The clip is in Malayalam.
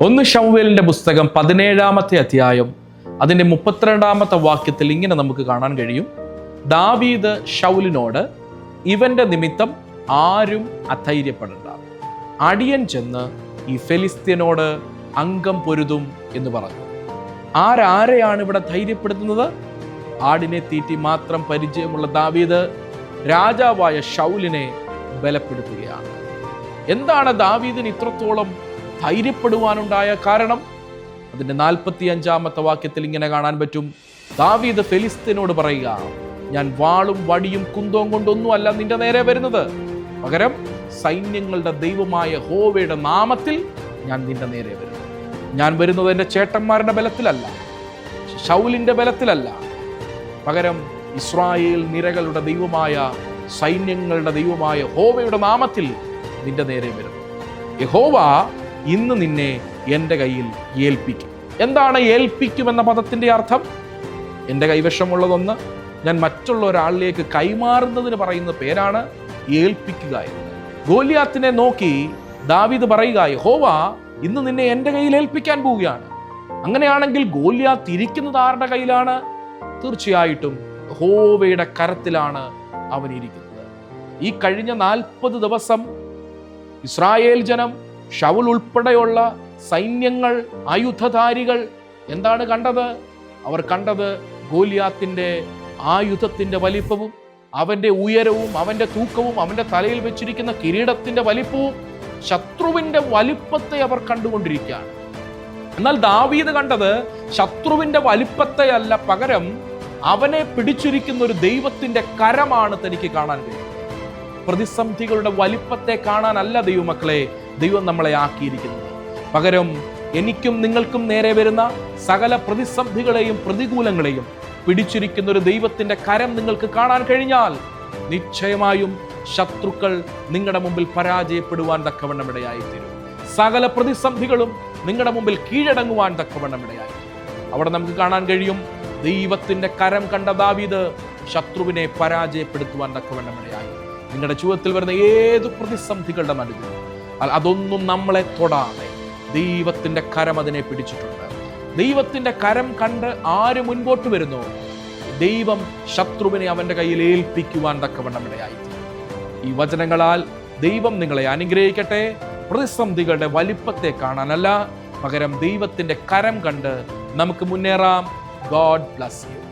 ഒന്ന് ഷൗവേലിന്റെ പുസ്തകം പതിനേഴാമത്തെ അധ്യായം അതിന്റെ മുപ്പത്തിരണ്ടാമത്തെ വാക്യത്തിൽ ഇങ്ങനെ നമുക്ക് കാണാൻ കഴിയും. ദാവീദ് ഷൗലിനോട് ഇവന്റെ നിമിത്തം ആരും അധൈര്യപ്പെടണ്ട. അടിയൻ ചെന്ന് ഈ ഫെലിസ്തീനോട് അംഗം പൊരുതും എന്ന് പറഞ്ഞു. ആരാരെയാണ് ഇവിടെ ധൈര്യപ്പെടുത്തുന്നത്? ആടിനെ തീറ്റി മാത്രം പരിചയമുള്ള ദാവീദ് രാജാവായ ഷൗലിനെ ബലപ്പെടുത്തുകയാണ്. എന്താണ് ദാവീദിന് ഇത്രത്തോളം ധൈര്യപ്പെടുവാനുണ്ടായ കാരണം അതിന്റെ നാൽപ്പത്തി അഞ്ചാമത്തെ വാക്യത്തിൽ ഇങ്ങനെ കാണാൻ പറ്റും. ദാവീദ് ഫെലിസ്തീനോട് പറയുക ഞാൻ വാളും വടിയും കുന്തവും കൊണ്ടൊന്നുമല്ല നിന്റെ നേരെ വരുന്നത്. പകരം സൈന്യങ്ങളുടെ ദൈവമായ ഹോവയുടെ നാമത്തിൽ ഞാൻ നിന്റെ നേരെ വരുന്നു. ഞാൻ വരുന്നത് എന്റെ ചേട്ടന്മാരുടെ ബലത്തിലല്ല ഷൗലിന്റെ ബലത്തിലല്ല. പകരം ഇസ്രായേൽ നിരകളുടെ ദൈവമായ സൈന്യങ്ങളുടെ ദൈവമായ ഹോവയുടെ നാമത്തിൽ നിന്റെ നേരെ വരുന്നു. യഹോവ ഇന്ന് നിന്നെ എന്റെ കയ്യിൽ ഏൽപ്പിക്കും. എന്താണ് ഏൽപ്പിക്കും എന്ന പദത്തിന്റെ അർത്ഥം? എന്റെ കൈവശമുള്ളതൊന്ന് ഞാൻ മറ്റുള്ള ഒരാളിലേക്ക് കൈമാറുന്നതിന് പറയുന്ന പേരാണ് ഏൽപ്പിക്കുക എന്ന്. ഗോലിയാത്തിനെ നോക്കി ദാവിദ് പറയുക ഹോവ ഇന്ന് നിന്നെ എന്റെ കയ്യിൽ ഏൽപ്പിക്കാൻ പോവുകയാണ്. അങ്ങനെയാണെങ്കിൽ ഗോലിയാത്ത് ഇരിക്കുന്നത് ആരുടെ കയ്യിലാണ്? തീർച്ചയായിട്ടും ഹോവയുടെ കരത്തിലാണ് അവൻ ഇരിക്കുന്നത് ഈ കഴിഞ്ഞ നാൽപ്പത് ദിവസം ഇസ്രായേൽ ജനം ഷൗൽ ഉൾപ്പെടെയുള്ള സൈന്യങ്ങൾ ആയുധധാരികൾ എന്താണ് കണ്ടത്? അവർ കണ്ടത് ഗോലിയാത്തിന്റെ ആയുധത്തിന്റെ വലിപ്പവും അവന്റെ ഉയരവും അവന്റെ തൂക്കവും അവന്റെ തലയിൽ വെച്ചിരിക്കുന്ന കിരീടത്തിന്റെ വലിപ്പവും ശത്രുവിന്റെ വലിപ്പത്തെ അവർ കണ്ടുകൊണ്ടിരിക്കുകയാണ്. എന്നാൽ ദാവീദ് കണ്ടത് ശത്രുവിന്റെ വലിപ്പത്തെ അല്ല പകരം അവനെ പിടിച്ചിരിക്കുന്ന ഒരു ദൈവത്തിന്റെ കരമാണ് തനിക്ക് കാണാൻ കഴിയുന്നത്. പ്രതിസന്ധികളുടെ വലിപ്പത്തെ കാണാനല്ല ദൈവമക്കളെ ദൈവം നമ്മളെ ആക്കിയിരിക്കുന്നത് പകരം എനിക്കും നിങ്ങൾക്കും നേരെ വരുന്ന സകല പ്രതിസന്ധികളെയും പ്രതികൂലങ്ങളെയും പിടിച്ചിരിക്കുന്ന ഒരു ദൈവത്തിന്റെ കരം നിങ്ങൾക്ക് കാണാൻ കഴിഞ്ഞാൽ നിശ്ചയമായും ശത്രുക്കൾ നിങ്ങളുടെ മുമ്പിൽ പരാജയപ്പെടുവാൻ തക്കവണ്ണം ഇടയായിത്തീരും സകല പ്രതിസന്ധികളും നിങ്ങളുടെ മുമ്പിൽ കീഴടങ്ങുവാൻ തക്കവണ്ണം ഇടയായി അവിടെ നമുക്ക് കാണാൻ കഴിയും ദൈവത്തിന്റെ കരം കണ്ട ദാവീത് ശത്രുവിനെ പരാജയപ്പെടുത്തുവാൻ തക്കവണ്ണം ഇടയായി നിങ്ങളുടെ ചുവത്തിൽ വരുന്ന ഏത് പ്രതിസന്ധികളുടെ അ- അതൊന്നും നമ്മളെ തൊടാതെ ദൈവത്തിന്റെ കരം അതിനെ പിടിച്ചിട്ടുണ്ട്. ദൈവത്തിന്റെ കരം കണ്ട് ആര് മുൻപോട്ട് വരുന്നു? ദൈവം ശത്രുവിനെ അവന്റെ കയ്യിൽ ഏൽപ്പിക്കുവാൻ തക്കവണ്ണം ഇടയായി ഈ വചനങ്ങളാൽ ദൈവം നിങ്ങളെ അനുഗ്രഹിക്കട്ടെ പ്രതിസന്ധികളുടെ വലിപ്പത്തെ കാണാനല്ല പകരം ദൈവത്തിന്റെ കരം കണ്ട് നമുക്ക് മുന്നേറാം. God bless you